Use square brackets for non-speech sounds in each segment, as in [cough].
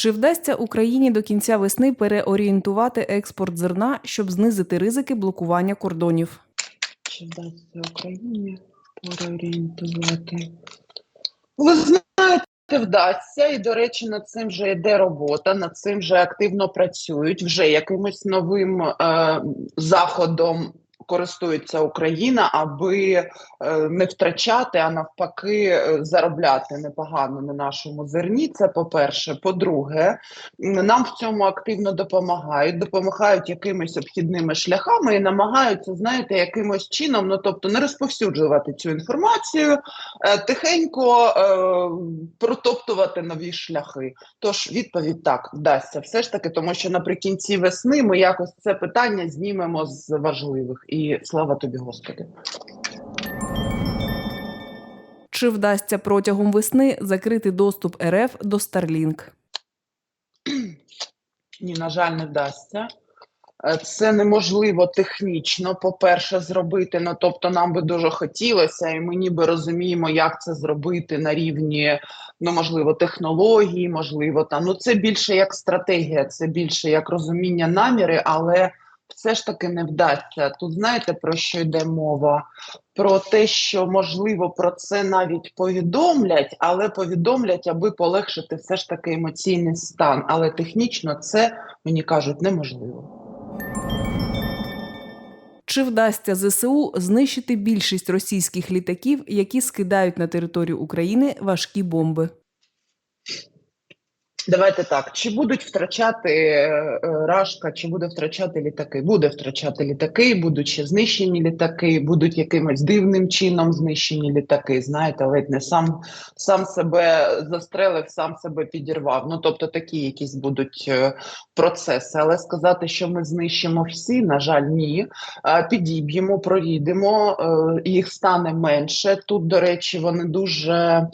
Чи вдасться Україні до кінця весни переорієнтувати експорт зерна, щоб знизити ризики блокування кордонів? Чи вдасться Україні переорієнтувати? Ви знаєте, вдасться, і, до речі, над цим вже йде робота, над цим вже активно працюють. Вже якимось новим е, заходом користується Україна, аби е, не втрачати, а навпаки, е, заробляти непогано на нашому зерні. Це по-перше. По-друге, нам в цьому активно допомагають, допомагають якимись обхідними шляхами і намагаються, знаєте, якимось чином, ну тобто не розповсюджувати цю інформацію, е, тихенько е, протоптувати нові шляхи. Тож відповідь так вдасться, все ж таки, тому що наприкінці весни ми якось це питання знімемо з важливих. І слава тобі, Господи. Чи вдасться протягом весни закрити доступ РФ до Starlink? [clears throat] Ні, на жаль, не вдасться. Е, Це неможливо технічно, по-перше, зробити. Ну, тобто, нам би дуже хотілося, і ми ніби розуміємо, як це зробити на рівні, ну, можливо, технології, можливо, там. Ну, це більше як стратегія, це більше як розуміння наміри, але все ж таки не вдасться. Тут знаєте про що йде мова? Про те, що можливо про це навіть повідомлять, але повідомлять, аби полегшити все ж таки емоційний стан. Але технічно це мені кажуть неможливо. Чи вдасться ЗСУ знищити більшість російських літаків, які скидають на територію України важкі бомби? Давайте так. Чи будуть втрачати е, е, Рашка, чи буде втрачати літаки? Буде втрачати літаки, будуть ще знищені літаки, будуть якимось дивним чином знищені літаки. Знаєте, ледь не сам сам себе застрелив, сам себе підірвав. Ну тобто такі якісь будуть е, процеси. Але сказати, що ми знищимо всі, на жаль, ні. Підіб'ємо, прорідемо, е, їх стане менше. Тут, до речі, вони дуже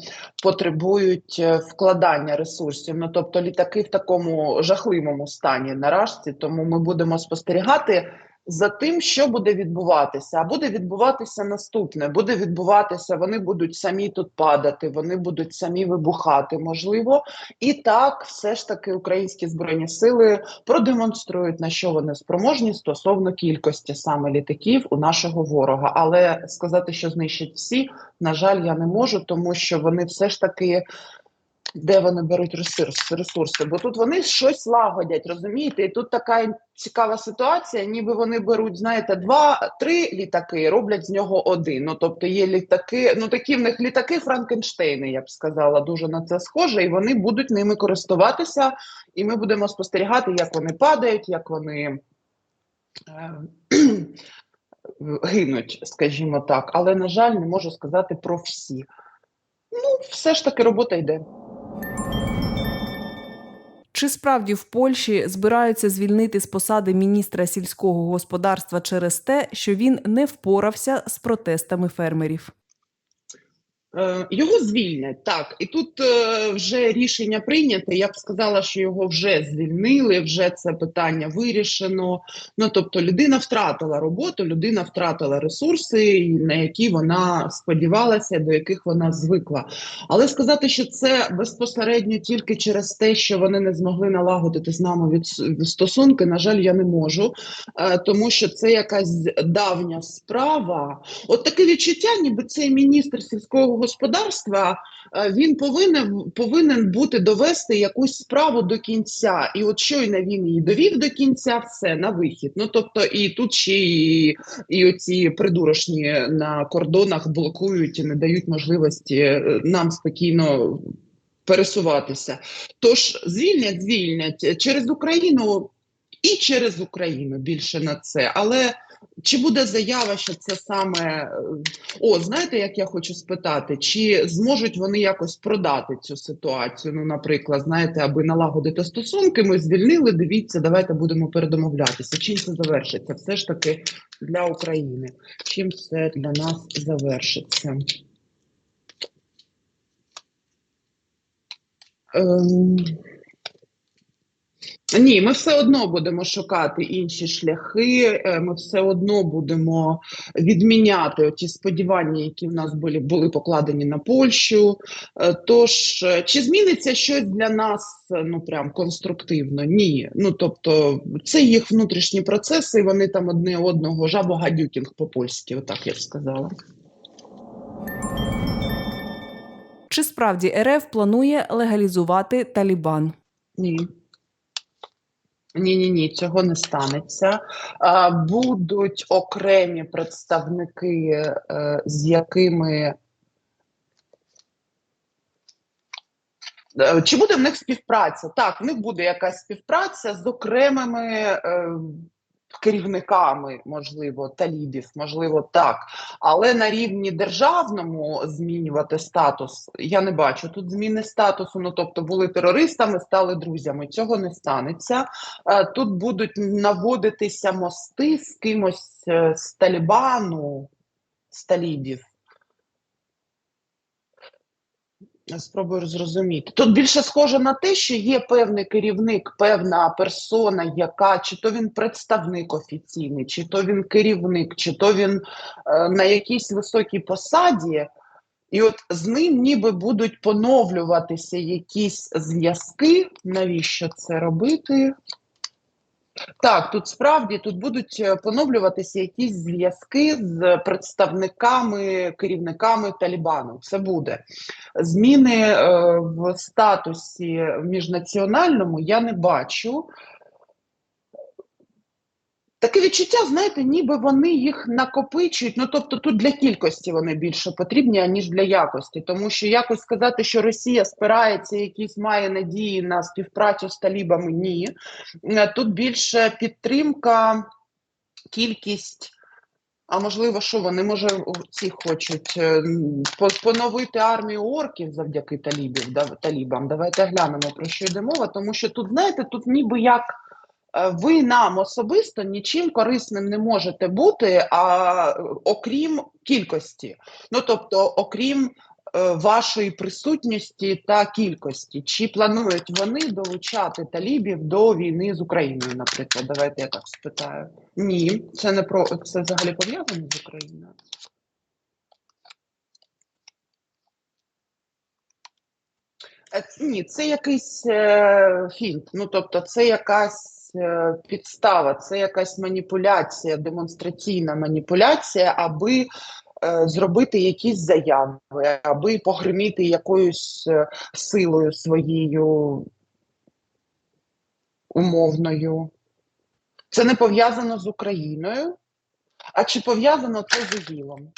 потребують вкладання ресурсів. Тобто літаки в такому жахливому стані наразі, тому ми будемо спостерігати. За тим, що буде відбуватися, а буде відбуватися наступне. Буде відбуватися, вони будуть самі тут падати, вони будуть самі вибухати, можливо. І так, все ж таки, українські збройні сили продемонструють на що вони спроможні стосовно кількості саме літаків у нашого ворога. Але сказати, що знищать всі, на жаль, я не можу, тому що вони все ж таки. Де вони беруть ресурси? Бо тут вони щось лагодять, розумієте? І тут така цікава ситуація, ніби вони беруть, знаєте, два-три літаки, роблять з нього один. Ну тобто є літаки, ну такі в них літаки Франкенштейни, я б сказала, дуже на це схоже, і вони будуть ними користуватися, і ми будемо спостерігати, як вони падають, як вони. Е [clears throat] Гинуть, скажімо так, але на жаль, не можу сказати про всі. Ну, все ж таки робота йде. Чи справді в Польщі збираються звільнити з посади міністра сільського господарства через те, що він не впорався з протестами фермерів? Е, Його звільнять так, і тут е, вже рішення прийняте. Я б сказала, що його вже звільнили, вже це питання вирішено. Ну тобто, людина втратила роботу, людина втратила ресурси, на які вона сподівалася, до яких вона звикла. Але сказати, що це безпосередньо тільки через те, що вони не змогли налагодити з нами від стосунки, на жаль, я не можу, е, тому що це якась давня справа. От таке відчуття, ніби цей міністр сільського господарства е, він повинен повинен бути довести якусь справу до кінця. І от щойно він її довів до кінця, все на вихід. Ну тобто, і тут ще і, і оці придурочні на кордонах блокують і не дають можливості е, нам спокійно пересуватися. Тож звільнять, звільнять через Україну. І через Україну більше на це, але чи буде заява, що це саме е, о, знаєте, як я хочу спитати, чи зможуть вони якось продати цю ситуацію? Ну, наприклад, знаєте, аби налагодити стосунки, ми звільнили. Дивіться, давайте будемо передомовлятися. Чим це завершиться? Все ж таки для України. Чим це для нас завершиться? Ем... Ні, ми все одно будемо шукати інші шляхи. е, Ми все одно будемо відміняти ті сподівання, які в нас були, були покладені на Польщу. Е, Тож, е, чи зміниться щось для нас ну прям конструктивно? Ні. Ну тобто, це їх внутрішні процеси, і вони там одне одного жабо-гадюкінг по-польськи, отак я б сказала. Чи справді РФ планує легалізувати Талібан? Ні. Ні, ні, ні, цього не станеться. Будуть окремі представники, е, з якими. Е, Чи буде в них співпраця? Так, в них буде якась співпраця з окремими е, керівниками, можливо, талібів, можливо, так. Але на рівні державному змінювати статус я не бачу. Тут зміни статусу. Ну тобто були терористами, стали друзями. Цього не станеться. Е, Тут будуть наводитися мости з кимось е, з Талібану, з талібів. Я Спробую зрозуміти. Тут більше схоже на те, що є певний керівник, певна персона, яка чи то він представник офіційний, чи то він керівник, чи то він е, на якійсь високій посаді, і от з ним ніби будуть поновлюватися якісь зв'язки. Навіщо це робити? Так, тут справді тут будуть е, поновлюватися якісь зв'язки з представниками, керівниками Талібану. Це буде. Зміни е, в статусі міжнаціональному я не бачу. Таке відчуття, знаєте, ніби вони їх накопичують. Ну тобто, тут для кількості вони більше потрібні, аніж для якості. Тому що якось сказати, що Росія спирається, якісь має надії на співпрацю з талібами, ні. Е, Тут більше підтримка, кількість. А можливо, що вони може ці хочуть е, поновити армію орків завдяки талібів, талібам. Давайте глянемо про що йде мова, тому що тут, знаєте, тут ніби як ви нам особисто нічим корисним не можете бути, а е, окрім кількості. Ну тобто, окрім е, вашої присутності та кількості. Чи планують вони долучати талібів до війни з Україною, наприклад? Давайте я так спитаю. Ні, це не про це взагалі пов'язано з Україною. Е, Ні, це якийсь е, фінт. Ну тобто, це якась е, підстава, це якась маніпуляція, демонстраційна маніпуляція, аби е, зробити якісь заяви, аби погриміти якоюсь е, силою своєю умовною. Це не пов'язано з Україною. А чи пов'язано це з ІГІЛом?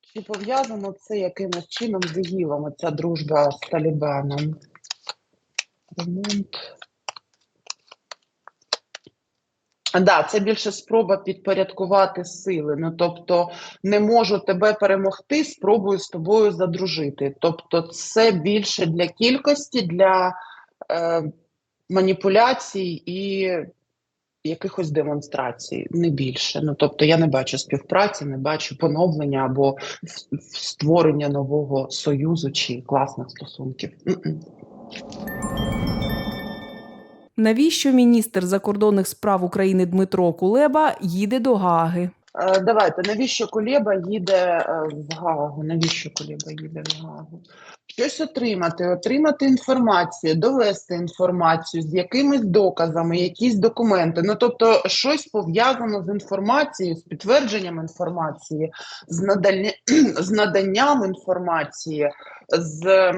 Чи пов'язано це якимось чином з ІГІЛом, оця дружба з Талібаном? Ремонт. Да, це більше спроба підпорядкувати сили. Ну тобто, не можу тебе перемогти, спробую з тобою задружити. Тобто, це більше для кількості, для е, маніпуляцій і якихось демонстрацій, не більше. Ну тобто, я не бачу співпраці, не бачу поновлення або створення нового союзу чи класних стосунків. Навіщо міністр закордонних справ України Дмитро Кулеба їде до Гаги? Е, Давайте, навіщо Кулеба їде е, в Гаагу? Навіщо Кулеба їде в Гаагу? Щось отримати, отримати інформацію, довести інформацію з якимись доказами, якісь документи. Ну тобто, щось пов'язано з інформацією, з підтвердженням інформації, з надання, [clears throat] з наданням інформації, з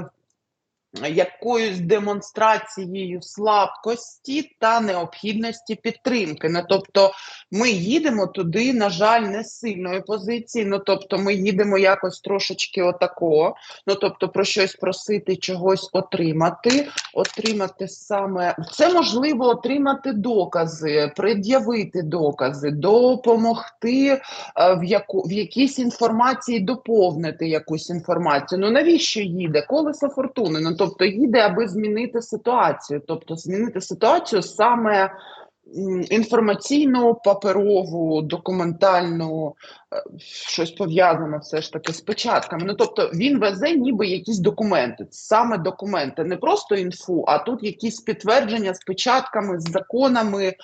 якоюсь демонстрацією слабкості та необхідності підтримки. Ну, тобто, ми їдемо туди, на жаль, не з сильної позиції. Ну, тобто, ми їдемо якось трошечки отако. Ну, тобто, про щось просити, чогось отримати, отримати саме це можливо отримати докази, пред'явити докази, допомогти е, в яку в якійсь інформації доповнити якусь інформацію. Ну навіщо їде? Колесо фортуни. Ну тобто їде, аби змінити ситуацію. Тобто змінити ситуацію саме інформаційну, паперову, документальну, е, щось пов'язане все ж таки з печатками. Ну, тобто він везе ніби якісь документи, саме документи, не просто інфу, а тут якісь підтвердження з печатками, з законами, е,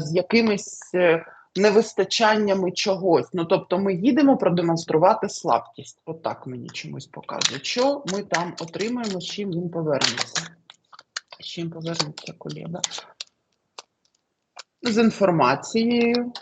з якимись е, невистачаннями чогось. Ну, тобто ми їдемо продемонструвати слабкість. Отак мені чомусь показує. Що ми там отримаємо, з чим він повернеться? З чим повернеться колега? З інформацією.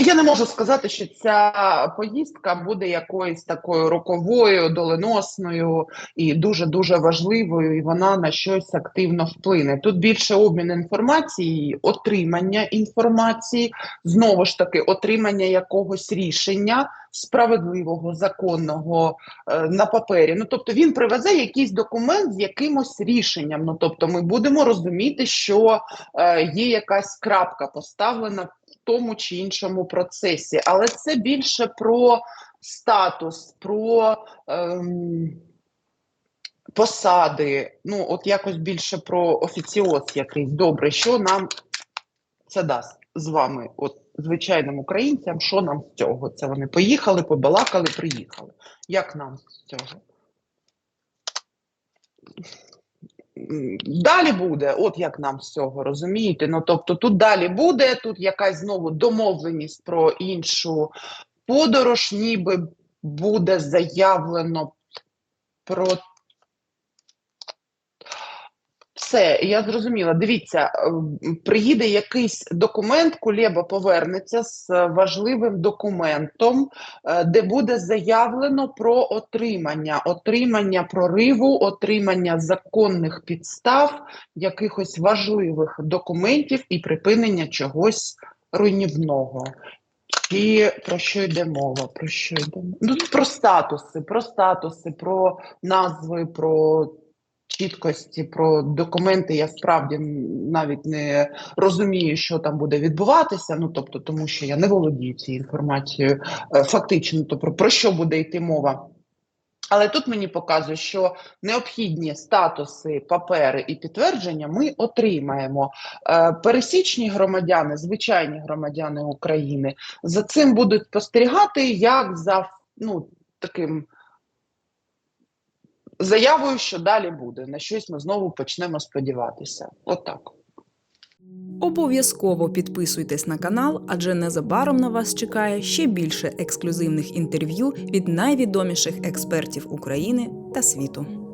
Я не можу сказати, що ця поїздка буде якоюсь такою роковою, доленосною і дуже-дуже важливою, і вона на щось активно вплине. Тут більше обмін інформації, отримання інформації, знову ж таки, отримання якогось рішення справедливого, законного е, на папері. Ну, тобто він привезе якийсь документ з якимось рішенням. Ну, тобто, ми будемо розуміти, що е, є якась крапка поставлена тому чи іншому процесі, але це більше про статус, про ем, посади. Ну, от якось більше про офіціоз якийсь. Добре, що нам це дасть з вами, от звичайним українцям, що нам з цього? Це вони поїхали, побалакали, приїхали. Як нам з цього? Далі буде, от як нам з цього розумієте? Ну тобто тут далі буде, тут якась знову домовленість про іншу подорож, ніби буде заявлено про все, я зрозуміла. Дивіться, ем, приїде якийсь документ, Кулеба повернеться з е, важливим документом, е, де буде заявлено про отримання, отримання прориву, отримання законних підстав, якихось важливих документів і припинення чогось руйнівного. І про що йде мова? Про що йде мова? Ну, про статуси, про статуси, про назви, про чіткості, про документи. Я справді навіть не розумію, що там буде відбуватися. Ну тобто, тому що я не володію цією інформацією е, фактично, то про, про що буде йти мова. Але тут мені показує, що необхідні статуси, папери і підтвердження ми отримаємо. Е, Пересічні громадяни, звичайні громадяни України, за цим будуть спостерігати як за ну, таким заявою, що далі буде. На щось ми знову почнемо сподіватися. Отак. Обов'язково підписуйтесь на канал, адже незабаром на вас чекає ще більше ексклюзивних інтерв'ю від найвідоміших експертів України та світу.